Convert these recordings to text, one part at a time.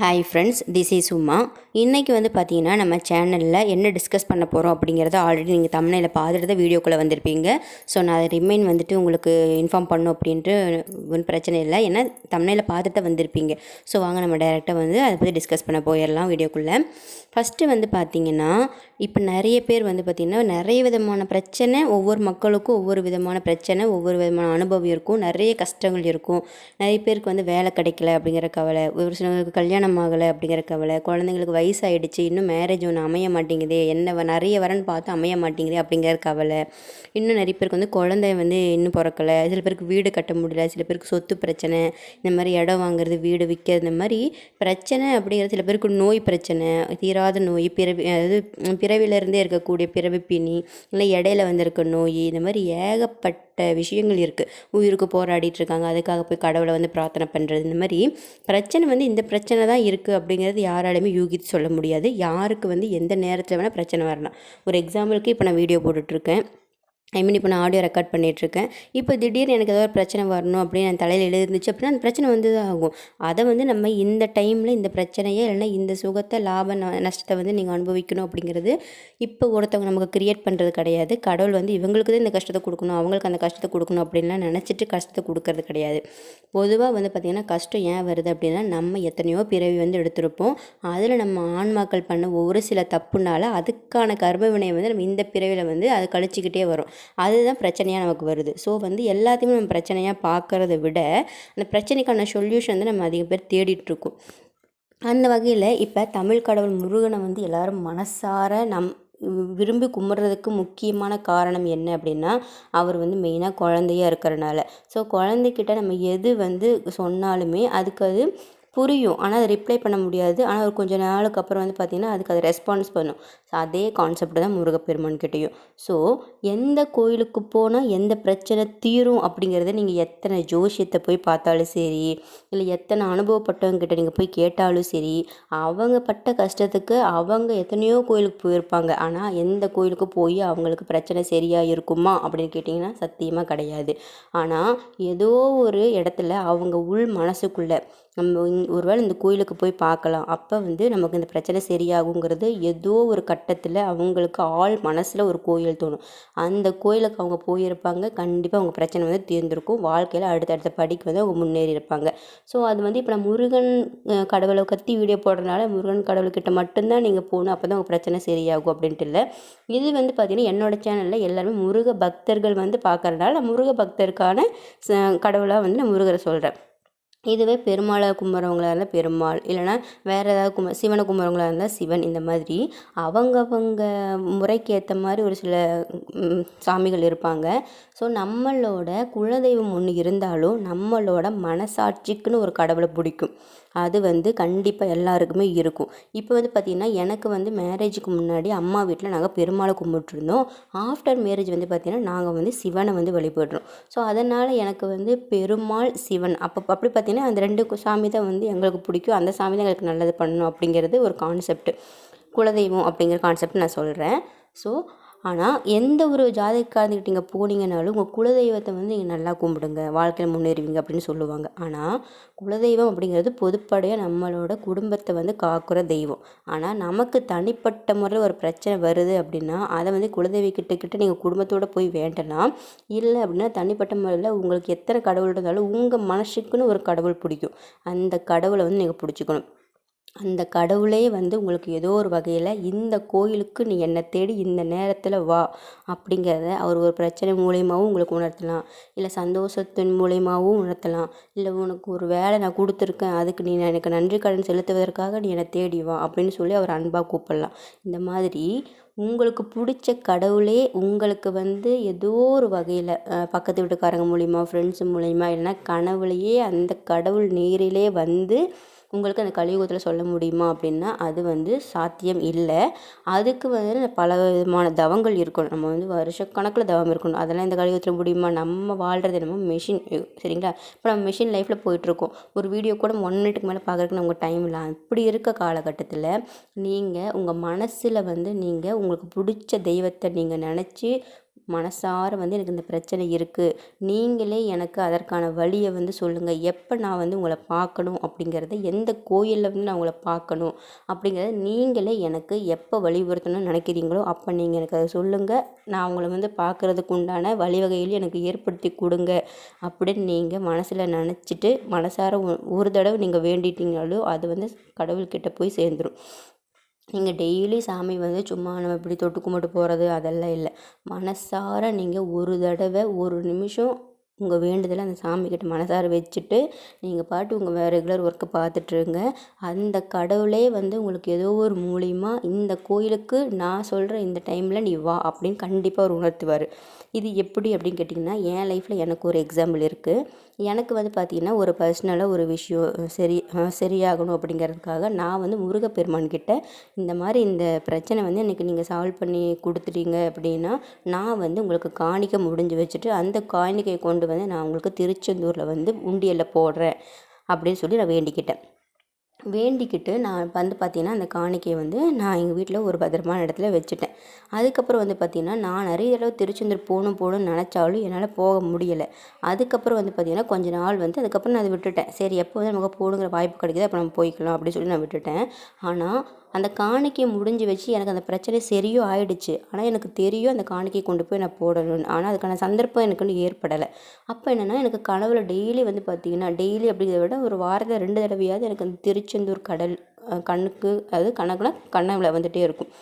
Hi friends this is Uma இன்றைக்கி வந்து பார்த்தீங்கன்னா நம்ம சேனலில் என்ன டிஸ்கஸ் பண்ண போகிறோம் அப்படிங்கிறத ஆல்ரெடி நீங்கள் தமிழில் பார்த்துட்டு தான் வீடியோக்குள்ளே வந்திருப்பீங்க. ஸோ நான் அதை ரிமைன் வந்துட்டு உங்களுக்கு இன்ஃபார்ம் பண்ணும் அப்படின்ட்டு ஒன்றும் பிரச்சனை இல்லை. ஏன்னா தமிழில் பார்த்துட்டு தான் வந்திருப்பீங்க. ஸோ வாங்க நம்ம டைரெக்டாக வந்து அதை பற்றி டிஸ்கஸ் பண்ண போயிடலாம் வீடியோக்குள்ளே. ஃபஸ்ட்டு வந்து பார்த்திங்கன்னா இப்போ நிறைய பேர் வந்து பார்த்திங்கன்னா நிறைய விதமான பிரச்சனை ஒவ்வொரு மக்களுக்கும் ஒவ்வொரு விதமான பிரச்சனை ஒவ்வொரு விதமான அனுபவம் இருக்கும். நிறைய கஷ்டங்கள் இருக்கும். நிறைய பேருக்கு வந்து வேலை கிடைக்கல அப்படிங்கிற கவலை ஒரு சிலருக்கு கல்யாணம் ஆகலை அப்படிங்கிற கவலை குழந்தைங்களுக்கு வயசாகிடுச்சு இன்னும் மேரேஜ் ஒன்று அமைய மாட்டேங்குதே என்ன வ- நிறைய வரன்னு பார்த்து அமைய மாட்டேங்குதே அப்படிங்கிற கவலை. இன்னும் நிறைய பேருக்கு வந்து குழந்தை வந்து இன்னும் பிறக்கலை. சில பேருக்கு வீடு கட்ட முடியல சில பேருக்கு சொத்து பிரச்சனை இந்த மாதிரி இடம் வாங்குறது வீடு விற்கிறது இந்த மாதிரி பிரச்சனை அப்படிங்கிறது சில பேருக்கு நோய் பிரச்சனை தீராத நோய் பிற அதாவது பிற பிறவிலிருந்தே இருக்கக்கூடிய பிறவி பிணி இல்லை இடையில வந்திருக்க நோய் இந்த மாதிரி ஏகப்பட்ட விஷயங்கள் இருக்குது உயிருக்கு போராடிட்டு இருக்காங்க. அதுக்காக போய் கடவுளை வந்து பிரார்த்தனை பண்ணுறது இந்த மாதிரி பிரச்சனை வந்து இந்த பிரச்சனை தான் இருக்குது அப்படிங்கிறது யாராலையுமே யூகித்து சொல்ல முடியாது. யாருக்கு வந்து எந்த நேரத்தில் வேணால் பிரச்சனை வரலாம். ஒரு எக்ஸாம்பிளுக்கு இப்போ நான் வீடியோ போட்டுட்ருக்கேன் ஐ மீன் இப்போ நான் ஆடியோ ரெக்கார்ட் பண்ணிகிட்ருக்கேன் இப்போ திடீர்னு எனக்கு ஏதோ ஒரு பிரச்சனை வரணும் அப்படின்னு என் தலையில் எழுந்துச்சு அப்படின்னா அந்த பிரச்சனை வந்து தான் ஆகும். அதை வந்து நம்ம இந்த டைமில் இந்த பிரச்சனையே இல்லைன்னா இந்த சுகத்தை லாப நஷ்டத்தை வந்து நீங்கள் அனுபவிக்கணும் அப்படிங்கிறது இப்போ ஒருத்தவங்க நமக்கு கிரியேட் பண்ணுறது கிடையாது. கடவுள் வந்து இவங்களுக்கு தான் இந்த கஷ்டத்தை கொடுக்கணும் அவங்களுக்கு அந்த கஷ்டத்தை கொடுக்கணும் அப்படின்லாம் நினச்சிட்டு கஷ்டத்தை கொடுக்கறது கிடையாது. பொதுவாக வந்து பார்த்திங்கன்னா கஷ்டம் ஏன் வருது அப்படின்னா நம்ம எத்தனையோ பிறவி வந்து எடுத்திருப்போம். அதில் நம்ம ஆன்மாக்கள் பண்ண ஒரு சில தப்புனால அதுக்கான கர்ம வினையை வந்து நம்ம இந்த பிறவியில் வந்து அது கழிச்சிக்கிட்டே வரும். அதுதான் பிரச்சனையாக நமக்கு வருது. ஸோ வந்து எல்லாத்தையுமே நம்ம பிரச்சனையாக பார்க்கறத விட அந்த பிரச்சனைக்கான சொல்யூஷன் வந்து நம்ம அதிக பேர் தேடிட்டுருக்கோம் அந்த வகையில் இப்போ தமிழ் கடவுள் முருகனை வந்து எல்லாரும் மனசார நம் விரும்பி கும்பிட்றதுக்கு முக்கியமான காரணம் என்ன அப்படின்னா அவர் வந்து மெயினாக குழந்தையா இருக்கிறனால. ஸோ குழந்தைக்கிட்ட நம்ம எது வந்து சொன்னாலுமே அதுக்கு அது புரியும். ஆனால் அதை ரிப்ளை பண்ண முடியாது. ஆனால் ஒரு கொஞ்ச நாளுக்கு அப்புறம் வந்து பார்த்திங்கன்னா அதுக்கு அது ரெஸ்பான்ஸ் பண்ணும். ஸோ அதே கான்செப்ட் தான் முருகப்பெருமான் கிட்டேயும். ஸோ எந்த கோயிலுக்கு போனால் எந்த பிரச்சனை தீரும் அப்படிங்கிறத நீங்கள் எத்தனை ஜோஷியத்தை போய் பார்த்தாலும் சரி இல்லை எத்தனை அனுபவப்பட்டவங்ககிட்ட நீங்கள் போய் கேட்டாலும் சரி அவங்க பட்ட கஷ்டத்துக்கு அவங்க எத்தனையோ கோயிலுக்கு போயிருப்பாங்க. ஆனால் எந்த கோயிலுக்கு போய் அவங்களுக்கு பிரச்சனை சரியாக இருக்குமா அப்படின்னு கேட்டிங்கன்னா சத்தியமாக கிடையாது. ஆனால் ஏதோ ஒரு இடத்துல அவங்க உள் மனசுக்குள்ளே நம்ம ஒருவேளை இந்த கோயிலுக்கு போய் பார்க்கலாம். அப்போ வந்து நமக்கு இந்த பிரச்சனை சரியாகுங்கிறது ஏதோ ஒரு கட்டத்தில் அவங்களுக்கு ஆள் மனசில் ஒரு கோயில் தோணும். அந்த கோயிலுக்கு அவங்க போயிருப்பாங்க. கண்டிப்பாக அவங்க பிரச்சனை வந்து தீர்ந்திருக்கும். வாழ்க்கையில் அடுத்தடுத்த படிக்கு வந்து அவங்க முன்னேறி இருப்பாங்க. ஸோ அது வந்து இப்போ நான் முருகன் கடவுளை கத்தி வீடியோ போடுறதுனால முருகன் கடவுள்கிட்ட மட்டும்தான் நீங்கள் போகணும். அப்போ தான் உங்கள் பிரச்சனை சரியாகும் அப்படின்ட்டு இல்லை. இது வந்து பார்த்திங்கன்னா என்னோட சேனலில் எல்லாருமே முருக பக்தர்கள் வந்து பார்க்கறதுனால முருக பக்தருக்கான ச- கடவுளாக வந்து நான் முருகரை சொல்கிறேன் இதுவே பெருமாளை கும்பிட்றவங்களா இருந்தால் பெருமாள் இல்லைன்னா வேறு ஏதாவது கும்ப சிவனை கும்பிட்றவங்களா இருந்தால் சிவன் இந்த மாதிரி அவங்கவங்க முறைக்கு ஏற்ற மாதிரி ஒரு சில சாமிகள் இருப்பாங்க. ஸோ நம்மளோட குலதெய்வம் ஒன்று இருந்தாலும் நம்மளோட மனசாட்சிக்குன்னு ஒரு கடவுளை பிடிக்கும். அது வந்து கண்டிப்பாக எல்லாருக்குமே இருக்கும். இப்போ வந்து பார்த்திங்கன்னா எனக்கு வந்து மேரேஜுக்கு முன்னாடி அம்மா வீட்டில் நாங்கள் பெருமாளை கும்பிட்டுருந்தோம். ஆஃப்டர் மேரேஜ் வந்து பார்த்திங்கன்னா நாங்கள் வந்து சிவனை வந்து வழிபடுறோம். ஸோ அதனால் எனக்கு வந்து பெருமாள் சிவன் அப்போ அப்படி பார்த்திங்கன்னா அந்த ரெண்டு சாமி தான் வந்து எங்களுக்கு பிடிக்கும். அந்த சாமி தான் எங்களுக்கு நல்லது பண்ணணும் அப்படிங்கிறது ஒரு கான்செப்ட் குலதெய்வம் அப்படிங்கிற கான்செப்ட் நான் சொல்கிறேன் ஸோ ஆனால் எந்த ஒரு ஜாதகக்காரங்கிட்ட நீங்கள் போனீங்கனாலும் உங்கள் குலதெய்வத்தை வந்து நீங்கள் நல்லா கும்பிடுங்க வாழ்க்கையில் முன்னேறுவீங்க அப்படின்னு சொல்லுவாங்க. ஆனால் குலதெய்வம் அப்படிங்கிறது பொதுப்படையாக நம்மளோட குடும்பத்தை வந்து காக்கிற தெய்வம். ஆனால் நமக்கு தனிப்பட்ட முறையில் ஒரு பிரச்சனை வருது அப்படின்னா அதை வந்து குலதெய்வக்கிட்ட கிட்ட நீங்கள் குடும்பத்தோடு போய் வேண்டலாம் இல்லை அப்படின்னா தனிப்பட்ட முறையில் உங்களுக்கு எத்தனை கடவுள் இருந்தாலும் உங்கள் மனசுக்குன்னு ஒரு கடவுள் பிடிக்கும். அந்த கடவுளை வந்து நீங்கள் பிடிச்சிக்கணும். அந்த கடவுளே வந்து உங்களுக்கு ஏதோ ஒரு வகையில் இந்த கோயிலுக்கு நீ என்னை தேடி இந்த நேரத்தில் வா அப்படிங்கிறத அவர் ஒரு பிரச்சனை மூலியமாகவும் உங்களுக்கு உணர்த்தலாம். இல்லை சந்தோஷத்தின் மூலியமாகவும் உணர்த்தலாம். இல்லை உனக்கு ஒரு வேலை நான் கொடுத்துருக்கேன். அதுக்கு நீ எனக்கு நன்றி கடன் செலுத்துவதற்காக நீ என்னை தேடி வா அப்படின்னு சொல்லி அவர் அன்பாக கூப்பிடலாம். இந்த மாதிரி உங்களுக்கு பிடிச்ச கடவுளே உங்களுக்கு வந்து ஏதோ ஒரு வகையில் பக்கத்து வீட்டுக்காரங்க மூலிமா ஃப்ரெண்ட்ஸ் மூலிமா இல்லைன்னா கனவுலையே அந்த கடவுள் நேரிலே வந்து உங்களுக்கு அந்த கலியுகத்தில் சொல்ல முடியுமா அப்படின்னா அது வந்து சாத்தியம் இல்லை. அதுக்கு வந்து பல விதமான தவங்கள் இருக்கணும். நம்ம வந்து வருஷக்கணக்கில் தவம் இருக்கணும். அதெல்லாம் இந்த கலியுகத்தில் முடியுமா? நம்ம வாழ்கிறது என்னமோ மிஷின் சரிங்களா? இப்போ நம்ம மிஷின் லைஃப்பில் போயிட்டுருக்கோம். ஒரு வீடியோ கூட ஒன் மினிட்டுக்கு மேலே பார்க்குறதுக்கு நமக்கு டைம் இல்லை. அப்படி இருக்க காலகட்டத்தில் நீங்கள் உங்கள் மனசில் வந்து நீங்கள் உங்களுக்கு பிடிச்ச தெய்வத்தை நீங்கள் நினச்சி மனசார வந்து எனக்கு இந்த பிரச்சனை இருக்குது நீங்களே எனக்கு அதற்கான வழியை வந்து சொல்லுங்கள் எப்போ நான் வந்து உங்களை பார்க்கணும் அப்படிங்கிறத எந்த கோயிலில் வந்து நான் உங்களை பார்க்கணும் அப்படிங்கிறத நீங்களே எனக்கு எப்போ வலியுறுத்தணும்னு நினைக்கிறீங்களோ அப்போ நீங்கள் எனக்கு அதை சொல்லுங்கள் நான் உங்களை வந்து பார்க்குறதுக்கு உண்டான வழிவகையில் எனக்கு ஏற்படுத்தி கொடுங்க அப்படின்னு நீங்கள் மனசில் நினச்சிட்டு மனசார ஒரு தடவை நீங்கள் வேண்டிட்டீங்களோ அது வந்து கடவுள்கிட்ட போய் சேர்ந்துடும் நீங்கள் டெய்லி சாமி வந்து சும்மா நம்ம இப்படி தொட்டு கும்பிட்டு போகிறது அதெல்லாம் இல்லை. மனசார நீங்கள் ஒரு தடவை ஒரு நிமிஷம் உங்கள் வேண்டுதலை அந்த சாமிக்கிட்ட மனசார வச்சுட்டு நீங்கள் பாட்டு உங்கள் ரெகுலர் ஒர்க்கை பார்த்துட்ருங்க அந்த கடவுளே வந்து உங்களுக்கு ஏதோ ஒரு மூலியமாக இந்த கோயிலுக்கு நான் சொல்கிற இந்த டைமில் நீ வா அப்படின்னு கண்டிப்பாக அவர் உணர்த்துவார். இது எப்படி அப்படின்னு கேட்டிங்கன்னா என் லைஃப்பில் எனக்கு ஒரு எக்ஸாம்பிள் இருக்குது எனக்கு வந்து பார்த்திங்கன்னா ஒரு பர்சனலாக ஒரு விஷயம் சரி சரியாகணும் அப்படிங்கிறதுக்காக நான் வந்து முருகப்பெருமான்கிட்ட இந்த மாதிரி இந்த பிரச்சனை வந்து எனக்கு நீங்கள் சால்வ் பண்ணி கொடுத்துட்டீங்க அப்படின்னா நான் வந்து உங்களுக்கு காணிக்க முடிஞ்சு வச்சுட்டு அந்த காணிக்கை கொண்டு வந்து நான் உங்களுக்கு திருச்செந்தூரில் வந்து உண்டியலில் போடுறேன் அப்படின்னு சொல்லி நான் வேண்டிக்கிட்டேன். வேண்டிக்கிட்டு நான் வந்து பார்த்தீங்கன்னா அந்த காணிக்கையை வந்து நான் எங்கள் வீட்டில் ஒரு பத்திரமான இடத்துல வச்சுட்டேன். அதுக்கப்புறம் வந்து பார்த்திங்கன்னா நான் நிறைய தடவை திருச்செந்தூர் போகணும் போகணும்னு நினச்சாலும் என்னால் போக முடியலை. அதுக்கப்புறம் வந்து பார்த்திங்கன்னா கொஞ்ச நாள் வந்து அதுக்கப்புறம் நான் அதை விட்டுட்டேன். சரி எப்போ வந்து நமக்கு போகணுங்கிற வாய்ப்பு கிடைக்குதோ அப்போ நம்ம போய்க்கலாம் அப்படின்னு சொல்லி நான் விட்டுட்டேன். ஆனால் அந்த காணிக்கை முடிஞ்சு வச்சு எனக்கு அந்த பிரச்சனை சரியும் ஆயிடுச்சு. ஆனால் எனக்கு தெரியும் அந்த காணிக்கையை கொண்டு போய் நான் போடணும்னு. ஆனால் அதுக்கான சந்தர்ப்பம் எனக்கு ஒன்றும் ஏற்படலை. அப்போ என்னென்னா எனக்கு கனவுல டெய்லி வந்து பார்த்திங்கன்னா டெய்லி அப்படிங்கிறத விட ஒரு வாரத்தில் ரெண்டு தடவையாவது எனக்கு அந்த திருச்செந்தூர் கடல் கண்ணுக்கு அதாவது கணக்கில் கண்ணவில் வந்துகிட்டே இருக்கும்.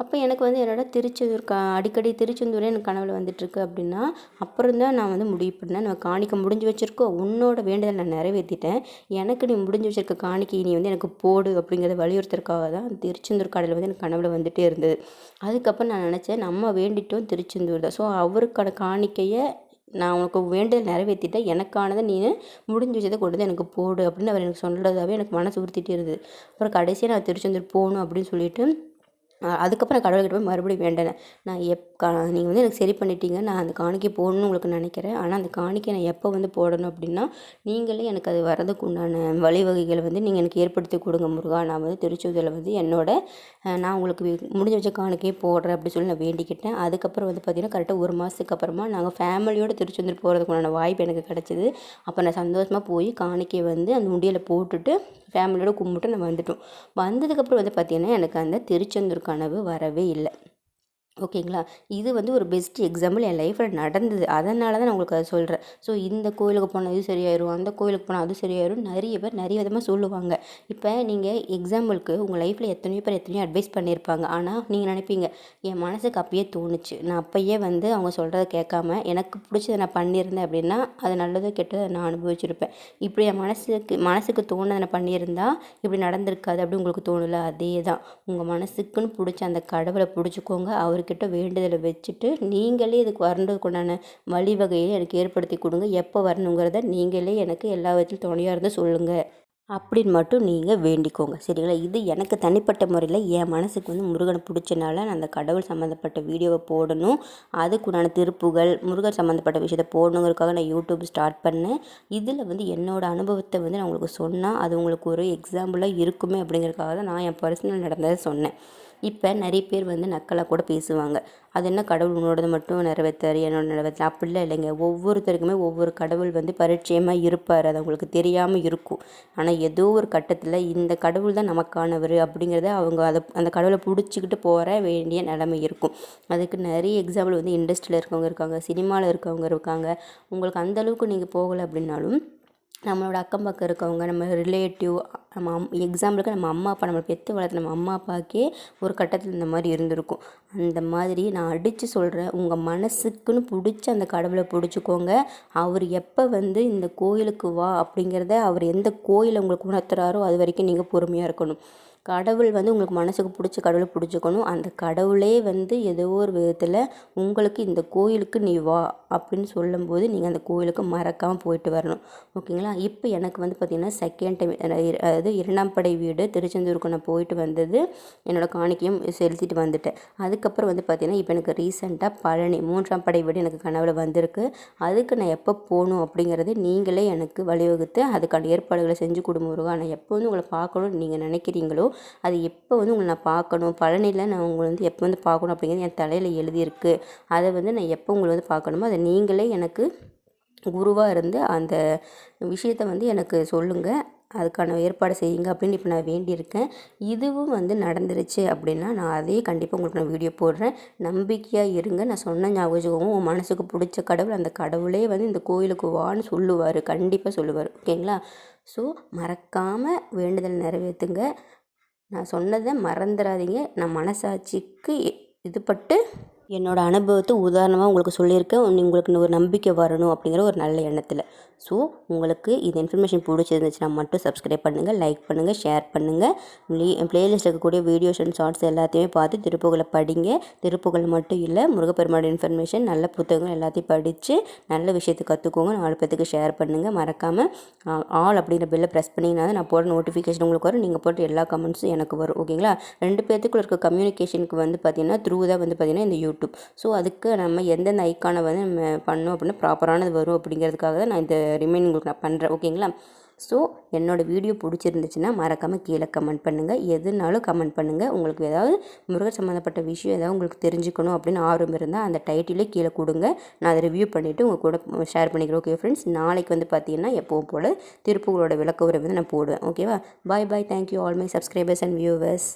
அப்போ எனக்கு வந்து என்னோட திருச்செந்தூர் க அடிக்கடி திருச்செந்தூரே எனக்கு கனவில் வந்துட்டுருக்கு அப்படின்னா அப்புறம் தான் நான் வந்து முடிவு பண்ணேன். நம்ம காணிக்க முடிஞ்சு வச்சுருக்கோம் உன்னோட வேண்டுதல் நான் நிறைவேற்றிட்டேன் எனக்கு நீ முடிஞ்சு வச்சுருக்க காணிக்கை நீ வந்து எனக்கு போடு அப்படிங்கிறத வலியுறுத்துறதுக்காக தான் திருச்செந்தூர் கடையில் வந்து எனக்கு கனவில் வந்துகிட்டே இருந்தது. அதுக்கப்புறம் நான் நினச்சேன் நம்ம வேண்டிட்டோம் திருச்செந்தூர் தான். ஸோ அவருக்கான காணிக்கையை நான் உனக்கு வேண்டுதல் நிறைவேற்றிட்டேன் எனக்கானதை நீ முடிஞ்ச வச்சதை கொண்டு வந்து எனக்கு போடு அப்படின்னு அவர் எனக்கு சொல்கிறதாவே எனக்கு மனசு உறுத்திட்டே இருந்தது. அப்புறம் கடைசியாக நான் திருச்செந்தூர் போகணும் அப்படின்னு சொல்லிட்டு அதுக்கப்புறம் கடவுள்கிட்ட போய் மறுபடியும் வேண்டினேன் நான் எப் கா நீங்கள் வந்து எனக்கு சரி பண்ணிட்டீங்க. நான் அந்த காணிக்கை போடணும்னு உங்களுக்கு நினைக்கிறேன். ஆனால் அந்த காணிக்கை நான் எப்போ வந்து போடணும் அப்படின்னா நீங்களே எனக்கு அது வரதுக்கு உண்டான வழிவகைகளை வந்து நீங்கள் எனக்கு ஏற்படுத்தி கொடுங்க முருகா. நான் வந்து திருச்செந்தூரில் வந்து என்னோட நான் உங்களுக்கு முடிஞ்ச வச்ச காணிக்கையே போடுறேன் அப்படின்னு சொல்லி நான் வேண்டிக்கிட்டேன். அதுக்கப்புறம் வந்து பார்த்திங்கன்னா கரெக்டாக ஒரு மாதத்துக்கு அப்புறமா நாங்கள் ஃபேமிலியோடு திருச்செந்தூர் போகிறதுக்கு உண்டான வாய்ப்பு எனக்கு கிடச்சிது. அப்போ நான் சந்தோஷமாக போய் காணிக்கையை வந்து அந்த முடியில் போட்டுட்டு ஃபேமிலியோடு கும்பிட்டு நான் வந்துட்டோம். வந்ததுக்கப்புறம் வந்து பார்த்திங்கன்னா எனக்கு அந்த திருச்செந்தூர் கனவு வரவே இல்லை. ஓகேங்களா? இது வந்து ஒரு பெஸ்ட் எக்ஸாம்பிள் என் லைஃப்பில் நடந்தது. அதனால தான் நான் உங்களுக்கு அதை சொல்கிறேன் ஸோ இந்த கோயிலுக்கு போனால் இது சரியாயிரும் அந்த கோயிலுக்கு போனால் அது சரியாயிரும் நிறைய பேர் நிறைய விதமாக சொல்லுவாங்க. இப்போ நீங்கள் எக்ஸாம்பிளுக்கு உங்கள் லைஃப்பில் எத்தனையோ பேர் எத்தனையோ அட்வைஸ் பண்ணியிருப்பாங்க. ஆனால் நீங்கள் நினைப்பீங்க என் மனசுக்கு அப்பயே தோணுச்சு. நான் அப்பயே வந்து அவங்க சொல்கிறத கேட்காம எனக்கு பிடிச்சதை நான் பண்ணியிருந்தேன் அப்படின்னா அது நல்லதோ கெட்டதோ நான் அனுபவிச்சிருப்பேன். இப்படி என் மனசுக்கு மனசுக்கு தோணுதை நான் பண்ணியிருந்தா இப்படி நடந்திருக்காது அப்படி உங்களுக்கு தோணலை அதே தான். உங்கள் மனசுக்குன்னு பிடிச்ச அந்த கடவுளை பிடிச்சிக்கோங்க. அவருக்கு அவர்கிட்ட வேண்டுதலை வச்சுட்டு நீங்களே இதுக்கு வரணுக்குண்டான வழிவகையை எனக்கு ஏற்படுத்தி கொடுங்க. எப்போ வரணுங்கிறத நீங்களே எனக்கு எல்லா விதத்திலும் துணையாக இருந்து சொல்லுங்கள் அப்படின்னு மட்டும் நீங்கள் வேண்டிக்கோங்க. சரிங்களா? இது எனக்கு தனிப்பட்ட முறையில் என் மனசுக்கு வந்து முருகனை பிடிச்சனால நான் அந்த கடவுள் சம்மந்தப்பட்ட வீடியோவை போடணும். அதுக்குண்டான திருப்புகள் முருகன் சம்மந்தப்பட்ட விஷயத்தை போடணுங்கிறதுக்காக நான் யூடியூப் ஸ்டார்ட் பண்ணேன். இதில் வந்து என்னோடய அனுபவத்தை வந்து நான் உங்களுக்கு சொன்னால் அது உங்களுக்கு ஒரு எக்ஸாம்பிளாக இருக்குமே அப்படிங்கிறதுக்காக தான் நான் என் பர்சனல் நடந்ததை சொன்னேன். இப்போ நிறைய பேர் வந்து நக்கலாக கூட பேசுவாங்க. அது என்ன கடவுள் உன்னோடது மட்டும் நிறைவேற்றாரு என்னோட நிறைவேற்ற அப்படிலாம் இல்லைங்க. ஒவ்வொருத்தருக்குமே ஒவ்வொரு கடவுள் வந்து பரிச்சயமாக இருப்பார். அது அவங்களுக்கு தெரியாமல் இருக்கும். ஆனால் ஏதோ ஒரு கட்டத்தில் இந்த கடவுள் தான் நமக்கானவர் அப்படிங்கிறத அவங்க அதை அந்த கடவுளை பிடிச்சிக்கிட்டு போகிற வேண்டிய நிலைமை இருக்கும். அதுக்கு நிறைய எக்ஸாம்பிள் வந்து இண்டஸ்ட்ரியில் இருக்கவங்க இருக்காங்க சினிமாவில் இருக்கவங்க இருக்காங்க. உங்களுக்கு அந்தளவுக்கு நீங்கள் போகலை அப்படின்னாலும் நம்மளோட அக்கம் பக்கம் இருக்கவங்க நம்ம ரிலேட்டிவ் நம்ம அம் எக்ஸாம்பிளுக்கு நம்ம அம்மா அப்பா நம்மளை பெற்று வளர்த்த நம்ம அம்மா அப்பாவுக்கே ஒரு கட்டத்தில் இந்த மாதிரி இருந்திருக்கும். அந்த மாதிரி நான் அடித்து சொல்கிறேன் உங்கள் மனசுக்குன்னு பிடிச்ச அந்த கடவுளை பிடிச்சிக்கோங்க. அவர் எப்போ வந்து இந்த கோயிலுக்கு வா அப்படிங்கிறத அவர் எந்த கோயிலை உங்களுக்கு உணர்த்துறாரோ அது வரைக்கும் நீங்கள் பொறுமையாக இருக்கணும். கடவுள் வந்து உங்களுக்கு மனசுக்கு பிடிச்ச கடவுளை பிடிச்சிக்கணும். அந்த கடவுளே வந்து ஏதோ ஒரு விதத்தில் உங்களுக்கு இந்த கோயிலுக்கு நீ வா அப்படின்னு சொல்லும்போது நீங்கள் அந்த கோயிலுக்கு மறக்காமல் போயிட்டு வரணும். ஓகேங்களா? இப்போ எனக்கு வந்து பார்த்திங்கன்னா செகண்ட் டைம் அதாவது இரண்டாம் படை வீடு திருச்செந்தூருக்கு நான் போயிட்டு வந்தது. என்னோடய காணிக்கையும் செலுத்திட்டு வந்துட்டேன். அதுக்கப்புறம் வந்து பார்த்திங்கன்னா இப்போ எனக்கு ரீசெண்டாக பழனி மூன்றாம் படை வீடு எனக்கு கனவில் வந்திருக்கு. அதுக்கு நான் எப்போ போகணும் அப்படிங்கிறது நீங்களே எனக்கு வழிவகுத்து அதுக்கான ஏற்பாடுகளை செஞ்சு கொடுங்க நான் எப்போ வந்து உங்களை பார்க்கணுன்னு நீங்கள் நினைக்கிறீங்களோ அது எப்போ வந்து உங்களை நான் பார்க்கணும்? பழனியில் நான் உங்களை வந்து எப்போ வந்து பார்க்கணும் அப்படிங்கிறது என் தலையில் எழுதியிருக்கு. அதை வந்து நான் எப்போ உங்களை வந்து பார்க்கணுமோ அதை நீங்களே எனக்கு குருவாக இருந்து அந்த விஷயத்த வந்து எனக்கு சொல்லுங்கள் அதுக்கான ஏற்பாடு செய்யுங்க அப்படின்னு இப்போ நான் வேண்டியிருக்கேன். இதுவும் வந்து நடந்துருச்சு அப்படின்னா நான் அதே கண்டிப்பாக உங்களுக்கு நான் வீடியோ போடுறேன். நம்பிக்கையாக இருங்க. நான் சொன்ன ஞாபகம் உன் மனசுக்கு பிடிச்ச கடவுள் அந்த கடவுளே வந்து இந்த கோயிலுக்கு வான்னு சொல்லுவார். கண்டிப்பாக சொல்லுவார். ஓகேங்களா? ஸோ மறக்காமல் வேண்டுதல் நிறைவேற்றுங்க நான் சொன்னதை மறந்துடாதீங்க நான் மனசாட்சிக்கு இதுப்பட்டு என்னோடய அனுபவத்தை உதாரணமாக உங்களுக்கு சொல்லியிருக்கேன். உங்களுக்கு ஒரு நம்பிக்கை வரணும் அப்படிங்கிற ஒரு நல்ல எண்ணத்தில். ஸோ உங்களுக்கு இது இன்ஃபர்மேஷன் பிடிச்சிருந்துச்சுன்னா மட்டும் சப்ஸ்கிரைப் பண்ணுங்கள் லைக் பண்ணுங்கள் ஷேர் பண்ணுங்கள் ப்ளே ப்ளேலிஸ்ட்டில் இருக்கக்கூடிய வீடியோஸ் அண்ட் ஷார்ட்ஸ் எல்லாத்தையுமே பார்த்து திருப்புகளை படிங்க. திருப்புகள் மட்டும் இல்லை முருகப்பெருமாள் இன்ஃபர்மேஷன் நல்ல புத்தகங்கள் எல்லாத்தையும் படித்து நல்ல விஷயத்தை கற்றுக்கோங்க நாலு பேத்துக்கு ஷேர் பண்ணுங்கள் மறக்காமல் ஆல் அப்படிங்கிற பில்லை ப்ரெஸ் பண்ணிங்கன்னா நான் போடுற நோட்டிஃபிகேஷன் உங்களுக்கு வரும். நீங்கள் போட்டு எல்லா கமெண்ட்ஸும் எனக்கு வரும். ஓகேங்களா ரெண்டு பேர்த்துக்குள்ள இருக்க கம்யூனிகேஷனுக்கு வந்து பார்த்திங்கன்னா த்ரூ தான் வந்து பார்த்திங்கன்னா இந்த யூடியூப் ஸோ அதுக்கு நம்ம எந்தெந்த ஐக்கானை வந்து நம்ம பண்ணோம் அப்படின்னா ப்ராப்பரானது வரும் அப்படிங்கிறதுக்காக தான் நான் இந்த ரிமைன் உங்களுக்கு நான் பண்ணுறேன் ஓகேங்களா ஸோ என்னோடய வீடியோ பிடிச்சிருந்துச்சுன்னா மறக்காமல் கீழே கமெண்ட் பண்ணுங்கள் எதுனாலும் கமெண்ட் பண்ணுங்கள் உங்களுக்கு ஏதாவது முருகர் சம்மந்தப்பட்ட விஷயம் ஏதாவது உங்களுக்கு தெரிஞ்சுக்கணும் அப்படின்னு ஆர்வம் இருந்தால் அந்த டைட்டிலே கீழே கொடுங்க. நான் அதை ரிவ்யூ பண்ணிவிட்டு உங்கள் கூட ஷேர் பண்ணிக்கிறேன். ஓகே ஃப்ரெண்ட்ஸ் நாளைக்கு வந்து பார்த்தீங்கன்னா எப்போவும் போல் திருப்பூரோட விளக்க உரை வந்து நான் போடுவேன். ஓகேவா bye bye thank you all my subscribers and viewers